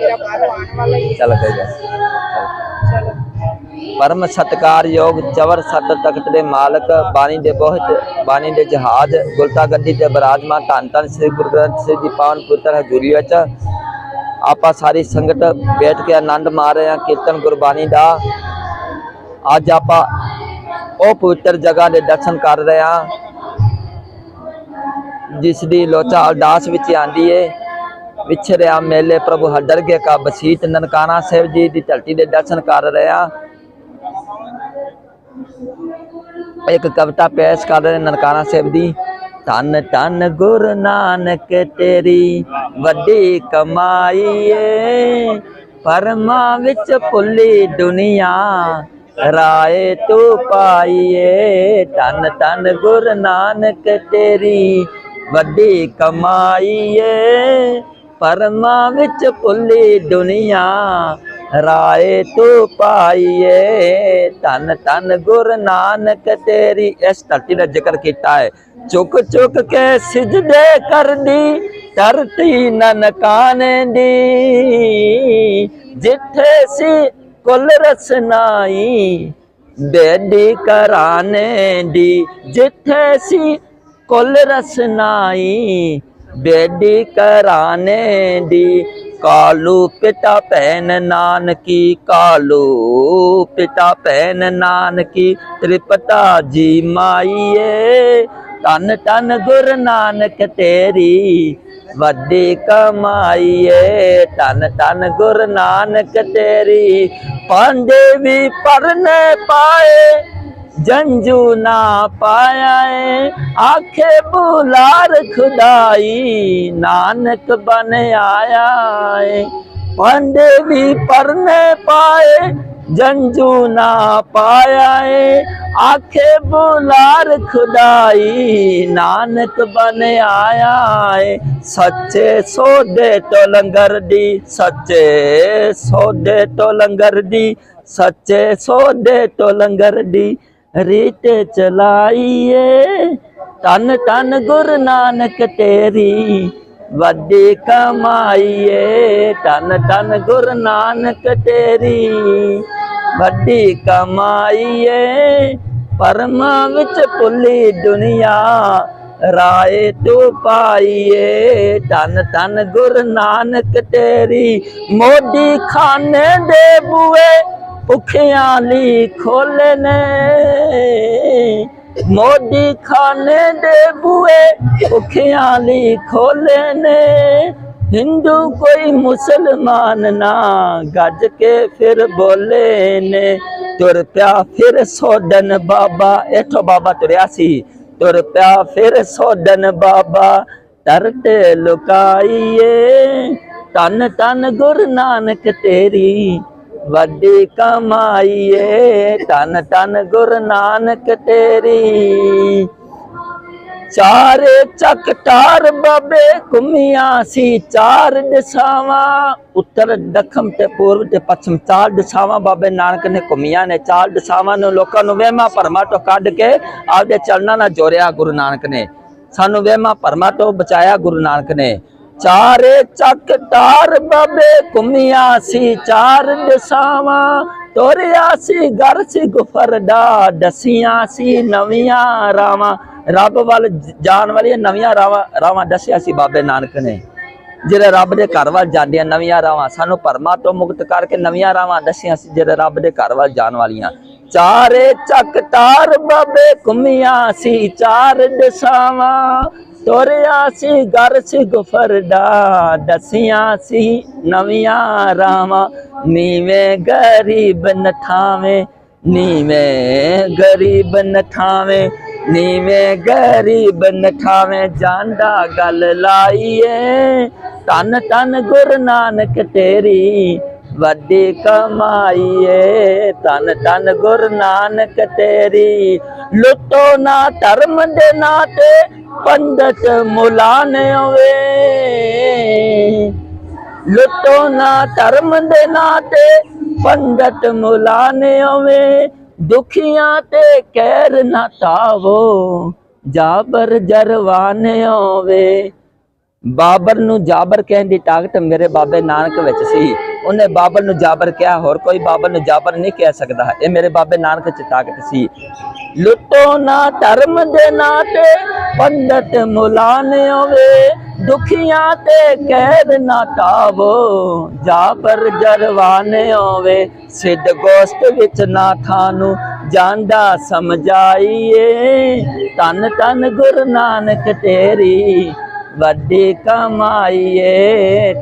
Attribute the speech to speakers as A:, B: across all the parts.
A: ਮੇਰਾ ਬਾਹਰੋਂ ਆਉਣ ਵਾਲਾ ਹੀ ਹੈ।
B: ਚੱਲ ਗਏ
A: ਚਲੋ
B: ਪਰਮ ਸਤਕਾਰਯੋਗ ਚਵਰ ਸਤ ਤਖਤ ਦੇ ਮਾਲਕ, ਬਾਣੀ ਦੇ ਬਹੁਤ, ਬਾਣੀ ਦੇ ਜਹਾਜ਼, ਗੁਲਤਾ ਗੱਦੀ ਤੇ ਬਰਾਜਮਾਨ ਧੰਨ ਧੰਨ ਸ੍ਰੀ ਗੁਰੂ ਗ੍ਰੰਥ ਸਾਹਿਬ ਜੀ ਪਾਵਨ ਪੁੱਤਰ ਹਜ਼ੂਰੀ ਵਿੱਚ। ਆਪਾਂ ਸਾਰੀ ਸੰਗਤ ਬੈਠ ਕੇ ਆਨੰਦ ਮਾਰ ਰਹੇ ਹਾਂ, ਕੀਰਤਨ ਗੁਰਬਾਣੀ ਦਾ। ਅੱਜ ਆਪਾਂ ਉਹ ਪਵਿੱਤਰ ਜਗ੍ਹਾ ਦੇ ਦਰਸ਼ਨ ਕਰ ਰਹੇ ਹਾਂ, ਜਿਸ ਦੀ ਲੋਚਾ ਅਰਦਾਸ ਵਿੱਚ ਆਂਦੀ ਏ। ਵਿਛੜਿਆ ਮੇਲੇ ਪ੍ਰਭੂ ਹਰਦਰਗੇ ਕਾ ਬਸੀਤ ਨਨਕਾਣਾ ਸਾਹਿਬ ਜੀ ਦੀ ਧਰਤੀ ਦੇ ਦਰਸ਼ਨ ਕਰ ਰਿਹਾ। ਇੱਕ ਕਵਿਤਾ ਪੇਸ਼ ਕਰ ਰਹੇ ਨਨਕਾਣਾ ਸਾਹਿਬ ਦੀ, ਧੰਨ ਧੰਨ ਗੁਰ ਨਾਨਕ ਤੇਰੀ, ਵੱਡੀ ਕਮਾਈ ਏ ਪਰਮਾ ਵਿੱਚ ਭੁੱਲੀ ਦੁਨੀਆ, ਰਾਏ ਤੂੰ ਪਾਈਏ, ਧੰਨ ਧੰਨ ਗੁਰ ਨਾਨਕ ਤੇਰੀ, ਵੱਡੀ ਕਮਾਈ ਏ ਪਰਮਾ ਵਿੱਚ ਭੁੱਲੀ ਦੁਨੀਆ, ਰਾਏ ਤੂੰ ਪਾਈਏ। ਧੰਨ ਧੰਨ ਗੁਰੂ ਨਾਨਕ ਤੇਰੀ, ਇਸ ਧਰਤੀ ਦਾ ਜ਼ਿਕਰ ਕੀਤਾ ਹੈ। ਚੁੱਕ ਚੁੱਕ ਕੇ ਸਿਜਦੇ ਕਰਦੀ, ਧਰਤੀ ਨਨਕਾਨ ਦੀ। ਜਿੱਥੇ ਸੀ ਕੁੱਲ ਰਸਨਾਈ ਬੇਦੀ ਕਰਾਨੇ ਦੀ। ਜਿੱਥੇ ਸੀ ਕੁਲ ਰਸਨਾਈ ਬੇਦੀ ਕਰਾਨੇ ਦੀ ਕਾਲੂ ਪਿਤਾ ਭੈਣ ਨਾਨਕੀ, ਕਾਲੂ ਪਿਤਾ ਭੈਣ ਨਾਨਕੀ, ਤ੍ਰਿਪਤਾ ਜੀ ਮਾਈਏ ਤਨ ਤਨ ਗੁਰ ਨਾਨਕ ਤੇਰੀ ਵੱਡੀ ਕਮਾਈਏ ਤਨ ਤਨ ਗੁਰ ਨਾਨਕ ਤੇਰੀ, ਪਾਂਡੇ ਵੀ ਪਰਨੇ ਪਾਏ। ਜੰਜੂ ਨਾ ਪਾਇਆ ਏ। ਆਖੇ ਬੁਲਾਰ ਖੁਦਾਈ ਨਾਨਕ ਬਨ ਆਇਆ ਏ। ਪਾਂਡੇ ਵੀ ਪਰਨੇ ਪਾਏ, ਜੰਜੂ ਨਾ ਪਾਇਆ ਏ। ਆਖੇ ਬੁਲਾਰ ਖੁਦਾਈ ਨਾਨਕ ਬਨ ਆਇਆ ਏ। ਸੱਚੇ ਸੋਦੇ ਤੋਂ ਲੰਗਰ ਦੀ, ਸੱਚੇ ਸੋਦੇ ਤੋਂ ਲੰਗਰ ਦੀ, ਸੱਚੇ ਸੋਦੇ ਤੋਂ ਲੰਗਰ ਦੀ ਰੀਤ ਚਲਾਈਏ। ਤਨ ਤਨ ਗੁਰ ਨਾਨਕ ਤੇਰੀ, ਵੱਡੀ ਕਮਾਈਏ। ਤਨ ਤਨ ਗੁਰ ਨਾਨਕ ਤੇਰੀ, ਵੱਡੀ ਕਮਾਈਏ। ਪਰਮਾ ਵਿੱਚ ਭੁੱਲੀ ਦੁਨੀਆ, ਰਾਏ ਤੂੰ ਪਾਈਏ। ਤਨ ਤਨ ਗੁਰ ਨਾਨਕ ਤੇਰੀ ਮੋਦੀ ਖਾਨੇ ਦੇ ਬੂਏ ਭੁੱਖਿਆਂ ਲਈ ਖੋਲੇ ਨੇ ਮੋਦੀ ਖਾਨੇ ਦੇ ਬੂਏ ਭੁੱਖਿਆਂ ਲਈ ਖੋਲੇ ਨੇ ਹਿੰਦੂ ਕੋਈ ਮੁਸਲਮਾਨ ਨਾ ਗੱਜ ਕੇ ਫਿਰ ਬੋਲੇ ਨੇ ਤੁਰ ਪਿਆ ਫਿਰ ਸੋਡਨ ਬਾਬਾ, ਇਥੋਂ ਬਾਬਾ ਤੁਰਿਆ ਸੀ। ਤੁਰ ਪਿਆ ਫਿਰ ਸੋਡਨ ਬਾਬਾ ਤਰਤੇ ਲੁਕਾਈਏ। ਤਨ ਤਨ ਗੁਰੂ ਨਾਨਕ ਤੇਰੀ ਵੱਡੀ ਕਮਾਈਏ ਤਨ ਤਨ ਗੁਰ ਨਾਨਕ ਤੇਰੀ। ਚਾਰ ਚੱਕਟਾਰ ਬਾਬੇ ਘੁੰਮੀਆਂ ਸੀ, ਚਾਰ ਦਿਸ਼ਾਵਾਂ ਉੱਤਰ ਦੱਖਣ ਤੇ ਪੂਰਬ ਤੇ ਪੱਛਮ, ਚਾਰ ਦਿਸ਼ਾਵਾਂ ਬਾਬੇ ਨਾਨਕ ਨੇ ਘੁੰਮੀਆਂ ਨੇ। ਚਾਰ ਦਿਸ਼ਾਵਾਂ ਨੂੰ ਲੋਕਾਂ ਨੂੰ ਵਹਿਮਾਂ ਭਰਮਾਂ ਤੋਂ ਕੱਢ ਕੇ ਆਪਦੇ ਚਰਨਾਂ ਨਾਲ ਜੋੜਿਆ ਗੁਰੂ ਨਾਨਕ ਨੇ। ਸਾਨੂੰ ਵਹਿਮਾਂ ਭਰਮਾਂ ਤੋਂ ਬਚਾਇਆ ਗੁਰੂ ਨਾਨਕ ਨੇ। ਚਾਰੇ ਚੱਕਟਾਰ ਬਾਬੇ ਘੁੰਮੀਆਂ ਸੀ, ਚਾਰ ਦਿਸ਼ਾਵਾਂ ਤੋਰਿਆ ਸੀ, ਘਰ ਸੀ, ਗੁਫਰ ਦਾ ਦਸੀਆਂ ਸੀ, ਨਵੀਆਂ ਰਾਵਾਂ। ਰੱਬ ਵੱਲ ਜਾਣ ਵਾਲੀਆਂ ਨਵੀਆਂ ਰਾਵਾਂ ਰਾਵਾਂ ਦੱਸਿਆ ਸੀ ਬਾਬੇ ਨਾਨਕ ਨੇ। ਜਿਹੜੇ ਰੱਬ ਦੇ ਘਰ ਵੱਲ ਜਾਂਦੀਆਂ ਨਵੀਆਂ ਰਾਵਾਂ, ਸਾਨੂੰ ਪਰਮਾ ਤੋਂ ਮੁਕਤ ਕਰਕੇ ਨਵੀਆਂ ਰਾਵਾਂ ਦੱਸੀਆਂ ਸੀ, ਜਿਹੜੇ ਰੱਬ ਦੇ ਘਰ ਵੱਲ ਜਾਣ ਵਾਲੀਆਂ। ਚਾਰੇ ਚੱਕ ਚੱਕਟਾਰ ਬਾਬੇ ਘੁੰਮੀਆਂ ਸੀ, ਚਾਰ ਦਿਸ਼ਾਵਾਂ ਤੋਰਿਆ ਸੀ, ਘਰ ਸੀ, ਗੁਫਰ ਦਾ। ਦਸੀਆਂ ਸੀ, ਨਵੀਆਂ ਰਾਵਾਂ। ਨੀਵੇਂ ਗਰੀਬ ਨਠਾਵੇਂ, ਨੀਵੇਂ ਗਰੀਬ ਨਠਾਵੇਂ, ਨੀਵੇਂ ਗਰੀਬ ਨਠਾਵੇਂ। ਜਾਂਦਾ ਗੱਲ ਲਾਈਏ ਤਨ ਤਨ ਗੁਰ ਨਾਨਕ ਤੇਰੀ, ਵੱਡੀ ਕਮਾਈਏ। ਤਨ ਤਨ ਗੁਰ ਨਾਨਕ ਤੇਰੀ, ਲੁੱਟੋ ਨਾ, ਧਰਮ ਦੇ ਨਾਂ ਤੇ ਪੰਡਤ ਮੁਲਾਨ ਹੋਵੇ। ਲੁੱਟੋ ਨਾ ਧਰਮ ਦੇ ਨਾਂ ਤੇ ਪੰਡਤ ਮੁਲਾਨ ਹੋਵੇ। ਦੁਖੀਆਂ ਤੇ ਕਹਿਰ ਨਾ ਤਾਵੋ ਜਾਬਰ ਜਰਵਾਨ ਹੋਵੇ। ਬਾਬਰ ਨੂੰ ਜਾਬਰ ਕਹਿਣ ਦੀ ਤਾਕਤ ਮੇਰੇ ਬਾਬੇ ਨਾਨਕ ਵਿੱਚ ਸੀ। ਉਹਨੇ ਬਾਬਰ ਨੂੰ ਜਾਬਰ ਕਿਹਾ, ਹੋਰ ਕੋਈ ਬਾਬਰ ਨੂੰ ਜਾਬਰ ਨਹੀਂ ਕਹਿ ਸਕਦਾ। ਇਹ ਮੇਰੇ ਬਾਬੇ ਨਾਨਕ ਚ ਤਾਕਤ ਸੀ। ਲੁੱਟੋ ਨਾ ਧਰਮ ਦੇ ਨਾਂ ਪੰਡਤ ਮੁਲਾਨ ਹੋਵੇ। ਦੁਖੀਆਂ ਤੇ ਕਹਿਰ ਨਾ ਟਾਵੋ, ਜਾਬਰ ਜਰਵਾਨ ਹੋਵੇ। ਸਿੱਧ ਗੋਸਤ ਵਿੱਚ ਨਾ ਥਾਨੂੰ ਜਾਂਦਾ ਸਮਝਾਈਏ। ਤਨ ਤਨ ਗੁਰੂ ਨਾਨਕ ਤੇਰੀ। ਵੱਡੀ ਕਮਾਈ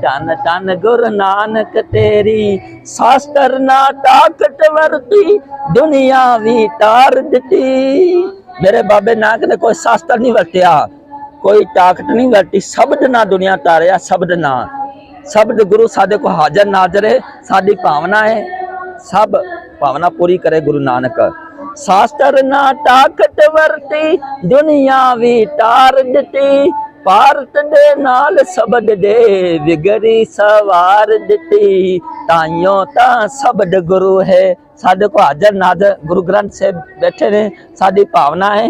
B: ਤਨ ਤਨ ਗੁਰੂ ਨਾਨਕ ਤੇਰੀ। ਸਾਸਤਰ ਨਾ ਤਾਕਤ ਵਰਤੀ, ਦੁਨੀਆ ਵੀ ਤਾਰ ਦਿੱਤੀ। ਮੇਰੇ ਬਾਬੇ ਨਾਨਕ ਨੇ ਕੋਈ ਸ਼ਾਸਤਰ ਨਹੀਂ ਵਰਤਿਆ, ਕੋਈ ਤਾਕਤ ਨਹੀਂ ਵਰਤੀ। ਸ਼ਬਦ ਨਾ ਦੁਨੀਆ ਤਾਰਿਆ, ਸ਼ਬਦ ਨਾ। ਸ਼ਬਦ ਗੁਰੂ ਸਾਡੇ ਕੋ ਹਾਜ਼ਰ ਨਾਜ਼ਰ ਹੈ ਸਾਡੀ ਭਾਵਨਾ ਹੈ। ਸਭ ਭਾਵਨਾ ਪੂਰੀ ਕਰੇ ਗੁਰੂ ਨਾਨਕ। ਸ਼ਾਸਤਰ ਨਾ ਤਾਕਤ ਵਰਤੀ, ਦੁਨੀਆ ਵੀ ਤਾਰ ਦਿੱਤੀ। ਭਾਰਤ ਦੇ ਨਾਲ ਸ਼ਬਦ ਦੇ ਵਿਗੜੀ ਸਵਾਰ ਦਿੱਤੀ। ਤਾਈਓ ਤਾਂ ਸ਼ਬਦ ਗੁਰੂ ਹੈ। ਸਾਡੇ ਕੋ ਹਾਜ਼ਰ ਨਾਜ਼ਰ ਗੁਰੂ ਗ੍ਰੰਥ ਸਾਹਿਬ ਬੈਠੇ ਨੇ। ਸਾਡੀ ਭਾਵਨਾ ਹੈ,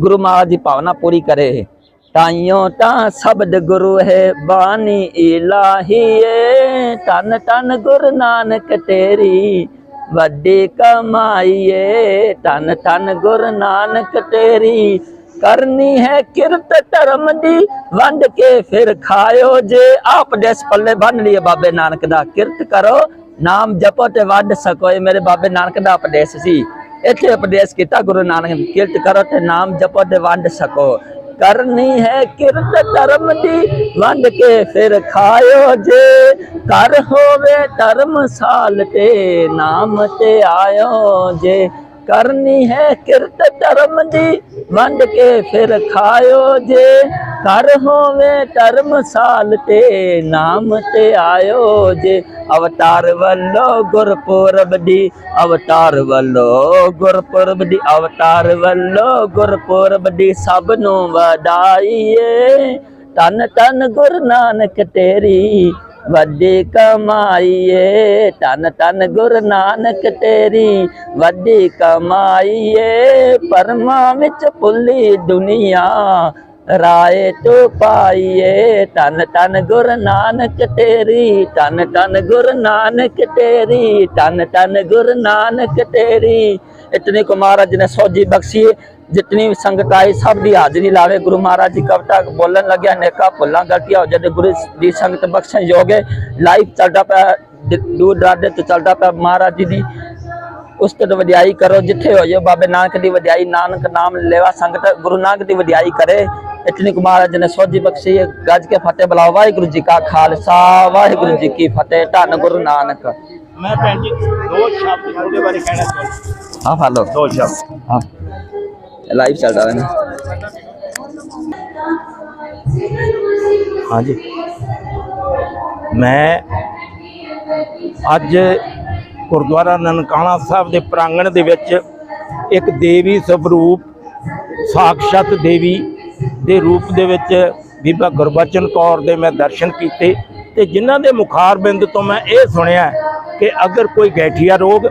B: ਗੁਰੂ ਮਹਾਰਾਜ ਦੀ ਭਾਵਨਾ ਪੂਰੀ ਕਰੇ। ਤਾਈਓ ਤਾਂ ਸ਼ਬਦ ਗੁਰੂ ਹੈ, ਬਾਣੀ ਇਲਾਹੀ ਏ। ਤਨ ਤਨ ਗੁਰੂ ਨਾਨਕ ਤੇਰੀ, ਵੱਡੀ ਕਮਾਈ ਏ। ਤਨ ਤਨ ਗੁਰੂ ਨਾਨਕ ਤੇਰੀ ਕਰਨੀ ਹੈ ਕਿਰਤ ਧਰਮ ਦੀ, ਵੰਡ ਕੇ ਫਿਰ ਖਾਇਓ ਜੇ। ਆਪ ਦੇਸ ਪੱਲੇ ਬੰਨ ਲਈਏ ਬਾਬੇ ਨਾਨਕ ਦਾ। ਕਿਰਤ ਕਰੋ, ਨਾਮ ਜਪੋ ਤੇ ਵੰਡ ਸਕੋ। ਇਹ ਮੇਰੇ ਬਾਬੇ ਨਾਨਕ ਦਾ ਉਪਦੇਸ਼ ਸੀ। ਇੱਥੇ ਉਪਦੇਸ਼ ਕੀਤਾ ਗੁਰੂ ਨਾਨਕ ਕਿਰਤ ਕਰੋ ਤੇ ਨਾਮ ਜਪੋ ਤੇ ਵੰਡ ਸਕੋ। ਕਰਨੀ ਹੈ ਕਿਰਤ ਧਰਮ ਦੀ, ਵੰਡ ਕੇ ਫਿਰ ਖਾਇਓ ਜੇ। ਕਰ ਹੋਵੇ ਧਰਮ ਸਾਲ ਤੇ, ਨਾਮ ਤੇ ਆਇਓ ਜੇ। ਕਰਨੀ ਹੈ ਕਿਰਤ ਧਰਮ ਦੀ, ਵੰਡ ਕੇ ਫਿਰ ਖਾਇਓ ਜੇ। ਕਰ ਹੋਵੇ ਧਰਮਸਾਲ ਤੇ, ਨਾਮ ਤੇ ਆਇਓ ਜੇ। ਅਵਤਾਰ ਵੱਲੋਂ ਗੁਰਪੁਰਬ ਦੀ, ਅਵਤਾਰ ਵੱਲੋਂ ਗੁਰਪੁਰਬ ਦੀ, ਅਵਤਾਰ ਵੱਲੋਂ ਗੁਰਪੁਰਬ ਦੀ ਸਭ ਨੂੰ ਵਧਾਈਏ। ਤਨ ਤਨ ਗੁਰੂ ਨਾਨਕ ਤੇਰੀ ਵੱਡੀ ਕਮਾਈਏ ਏ ਤਨ ਤਨ ਗੁਰੂ ਨਾਨਕ ਤੇਰੀ। ਵੱਡੀ ਕਮਾਈ ਪਰਮਾ ਵਿੱਚ ਭੁੱਲੀ ਦੁਨੀਆ। ਰਾਏ ਤੋ ਪਾਈਏ ਤਨ ਤਨ ਗੁਰੂ ਨਾਨਕ ਤੇਰੀ। ਤਨ ਤਨ ਗੁਰ ਨਾਨਕ ਤੇਰੀ ਤਨ ਤਨ ਗੁਰ ਨਾਨਕ ਤੇਰੀ। ਇਤਨੇ ਕੋ ਮਹਾਰਾਜ ਨੇ ਸੋਜੀ ਬਖਸ਼ੀਏ ਜਿਤਨੀ ਵੀ ਸੰਗਤ ਆਈ ਸਭ ਦੀ ਹਾਜ਼ਰੀ ਲਾਵੇ। ਗੁਰੂ ਮਹਾਰਾਜ ਦੀ ਕਵਿਤਾ ਬੋਲਣ ਲੱਗਿਆ ਨੇਕਾ ਭੁੱਲਾਂ ਗਲਤੀਆਂ ਹੋ ਜਾਂਦੇ ਗੁਰੂ ਦੀ ਸੰਗਤ ਬਖਸ਼ਣ ਯੋਗ ਲਾਈਵ ਚੱਲਦਾ ਪਿਆ ਦੂਰ ਦਰਾਡੇ ਤੋਂ ਚੱਲਦਾ ਪਿਆ। ਮਹਾਰਾਜ ਜੀ ਦੀ ਉਸ ਤੇ ਵਡਿਆਈ ਕਰੋ ਜਿੱਥੇ ਹੋ ਜਾਓ। ਬਾਬੇ ਨਾਨਕ ਦੀ ਵਡਿਆਈ ਨਾਨਕ ਨਾਮ ਲੈਵਾ ਸੰਗਤ ਗੁਰੂ ਨਾਨਕ ਦੀ ਵਡਿਆਈ ਕਰੇ। ਇਤਨੀ ਕੁ ਮਹਾਰਾਜ ਨੇ ਸੋਝੀ ਬਖਸ਼ੀ। ਗੱਜ ਕੇ ਫਤਿਹ ਬੁਲਾਓ। ਵਾਹਿਗੁਰੂ ਜੀ ਕਾ ਖਾਲਸਾ ਵਾਹਿਗੁਰੂ ਜੀ ਕੀ ਫਤਿਹ। ਧੰਨ ਗੁਰੂ ਨਾਨਕ।
C: ਮੈਂ ਭੈਣ ਜੀ ਦੋ ਸ਼ਬਦ ਉਹਦੇ ਬਾਰੇ ਕਹਿਣਾ ਚਾਹੁੰਦਾ।
B: ਹਾਂ ਫਾਲੋ
C: ਦੋ ਸ਼ਬਦ।
B: ਹਾਂ। ਲਾਈਵ ਚੱਲ ਹੈ
C: ਹਾਂਜੀ। ਮੈਂ ਅੱਜ ਗੁਰਦੁਆਰਾ ਨਨਕਾਣਾ ਸਾਹਿਬ ਦੇ ਪ੍ਰਾਂਗਣ ਦੇ ਵਿੱਚ ਇੱਕ ਦੇਵੀ ਸਵਰੂਪ, ਸਾਖਸ਼ਾਤ ਦੇਵੀ ਦੇ ਰੂਪ ਦੇ ਵਿੱਚ ਬੀਬਾ ਗੁਰਬਚਨ ਕੌਰ ਦੇ ਮੈਂ ਦਰਸ਼ਨ ਕੀਤੇ ਤੇ ਜਿਨ੍ਹਾਂ ਦੇ ਮੁਖਾਰਬਿੰਦ ਤੋਂ ਮੈਂ ਇਹ ਸੁਣਿਆ ਕਿ ਅਗਰ ਕੋਈ ਗੈਠੀਆ ਰੋਗ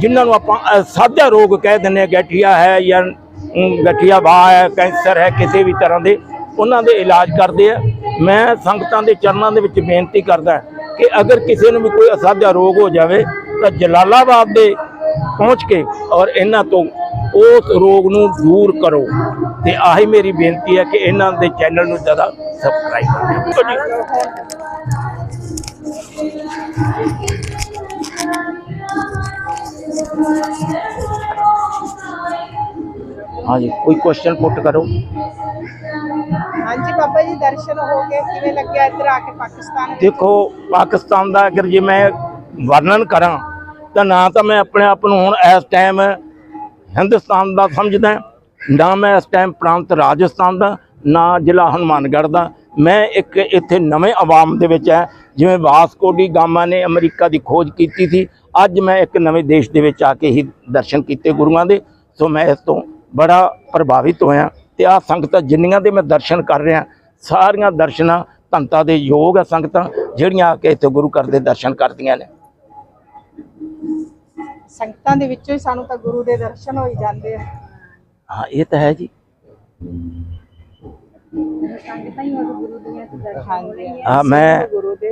C: ਜਿਨ੍ਹਾਂ ਨੂੰ ਆਪਾਂ ਅ, ਰੋਗ ਕਹਿ ਦਿੰਦੇ ਆ ਗਠੀਆ ਹੈ ਜਾਂ ਗਠੀਆ ਬਾਹ ਹੈ ਕੈਂਸਰ ਹੈ ਕਿਸੇ ਵੀ ਤਰ੍ਹਾਂ ਦੇ ਉਹਨਾਂ ਦੇ ਇਲਾਜ ਕਰਦੇ ਆ। ਮੈਂ ਸੰਗਤਾਂ ਦੇ ਚਰਨਾਂ ਦੇ ਵਿੱਚ ਬੇਨਤੀ ਕਰਦਾ ਕਿ ਅਗਰ ਕਿਸੇ ਨੂੰ ਵੀ ਕੋਈ ਅਸਾਧਾ ਰੋਗ ਹੋ ਜਾਵੇ ਤਾਂ ਜਲਾਲਾਬਾਦ ਦੇ ਪਹੁੰਚ ਕੇ ਔਰ ਇਹਨਾਂ ਤੋਂ ਉਸ ਰੋਗ ਨੂੰ ਦੂਰ ਕਰੋ। ਤੇ ਆਹੀ ਮੇਰੀ ਬੇਨਤੀ ਹੈ ਕਿ ਇਹਨਾਂ ਦੇ ਚੈਨਲ ਨੂੰ ਜ਼ਿਆਦਾ ਸਬਸਕ੍ਰਾਈਬ ਕਰੋ ਹਾਂਜੀ ਕੋਈ ਕੁਐਸਚਨ ਪੁੱਟ ਕਰੋ।
A: ਹਾਂਜੀ ਬਾਬਾ ਜੀ ਦਰਸ਼ਨ ਹੋ ਗਏ। ਕਿਵੇਂ ਲੱਗਿਆ ਇੱਧਰ ਆ ਕੇ ਪਾਕਿਸਤਾਨ?
C: ਦੇਖੋ ਪਾਕਿਸਤਾਨ ਦਾ ਅਗਰ ਜੇ ਮੈਂ ਵਰਣਨ ਕਰਾਂ ਤਾਂ ਨਾ ਤਾਂ ਮੈਂ ਆਪਣੇ ਆਪ ਨੂੰ ਹੁਣ ਇਸ ਟਾਈਮ ਹਿੰਦੁਸਤਾਨ ਦਾ ਸਮਝਦਾ ਨਾ ਮੈਂ ਇਸ ਟਾਈਮ ਪ੍ਰਾਂਤ ਰਾਜਸਥਾਨ ਦਾ ਨਾ ਜ਼ਿਲ੍ਹਾ ਹਨੂਮਾਨਗੜ੍ਹ ਦਾ। ਮੈਂ ਇੱਕ ਇੱਥੇ ਨਵੇਂ ਆਵਾਮ ਦੇ ਵਿੱਚ ਹੈ। ਜਿਵੇਂ ਵਾਸਕੋ ਡੀ ਗਾਮਾ ਨੇ ਅਮਰੀਕਾ ਦੀ ਖੋਜ ਕੀਤੀ ਸੀ ਅੱਜ ਮੈਂ ਇੱਕ ਨਵੇਂ ਦੇਸ਼ ਦੇ ਵਿੱਚ ਆ ਕੇ ਹੀ ਦਰਸ਼ਨ ਕੀਤੇ ਗੁਰੂਆਂ ਦੇ ਸੋ ਮੈਂ ਇਸ ਤੋਂ ਬੜਾ ਪ੍ਰਭਾਵਿਤ ਹੋਇਆ ਤੇ ਆ ਸੰਗਤਾਂ ਜਿੰਨੀਆਂ ਦੇ ਮੈਂ ਦਰਸ਼ਨ ਕਰ ਰਿਹਾ ਸਾਰੀਆਂ ਦਰਸ਼ਨਾਂ ਧੰਤਾ ਦੇ ਯੋਗ ਆ ਸੰਗਤਾਂ ਜਿਹੜੀਆਂ ਆ ਕੇ ਇੱਥੇ ਗੁਰੂ ਘਰ ਦੇ ਦਰਸ਼ਨ ਕਰਦੀਆਂ ਨੇ।
A: ਸੰਗਤਾਂ ਦੇ ਵਿੱਚੋਂ ਹੀ ਸਾਨੂੰ ਤਾਂ ਗੁਰੂ ਦੇ ਦਰਸ਼ਨ ਹੋਈ ਜਾਂਦੇ ਆ।
C: ਹਾਂ ਇਹ ਤਾਂ ਹੈ ਜੀ। ਹਾਂ ਮੈਂ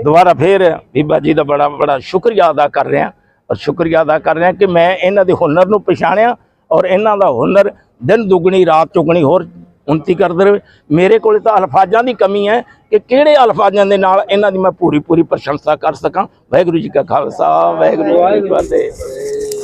C: ਦੁਬਾਰਾ ਫੇਰ ਬੀਬਾ ਜੀ ਦਾ ਬੜਾ ਬੜਾ ਸ਼ੁਕਰੀਆ ਅਦਾ ਕਰ ਰਿਹਾ। ਸ਼ੁਕਰੀਆ ਅਦਾ ਕਰ ਰਿਹਾ ਕਿ ਮੈਂ ਇਹਨਾਂ ਦੇ ਹੁਨਰ ਨੂੰ ਪਛਾਣਿਆ ਔਰ ਇਹਨਾਂ ਦਾ ਹੁਨਰ ਦਿਨ ਦੁਗਣੀ ਰਾਤ ਚੁਗਣੀ ਹੋਰ ਉਨਤੀ ਕਰਦੇ ਰਹੇ। ਮੇਰੇ ਕੋਲ ਤਾਂ ਅਲਫਾਜ਼ਾਂ ਦੀ ਕਮੀ ਹੈ ਕਿ ਕਿਹੜੇ ਅਲਫਾਜ਼ਾਂ ਦੇ ਨਾਲ ਇਹਨਾਂ ਦੀ ਮੈਂ ਪੂਰੀ ਪੂਰੀ ਪ੍ਰਸ਼ੰਸਾ ਕਰ ਸਕਾਂ। ਵਾਹਿਗੁਰੂ ਜੀ ਕਾ ਖਾਲਸਾ ਵਾਹਿਗੁਰੂ ਜੀ ਕੀ ਫਤਿਹ।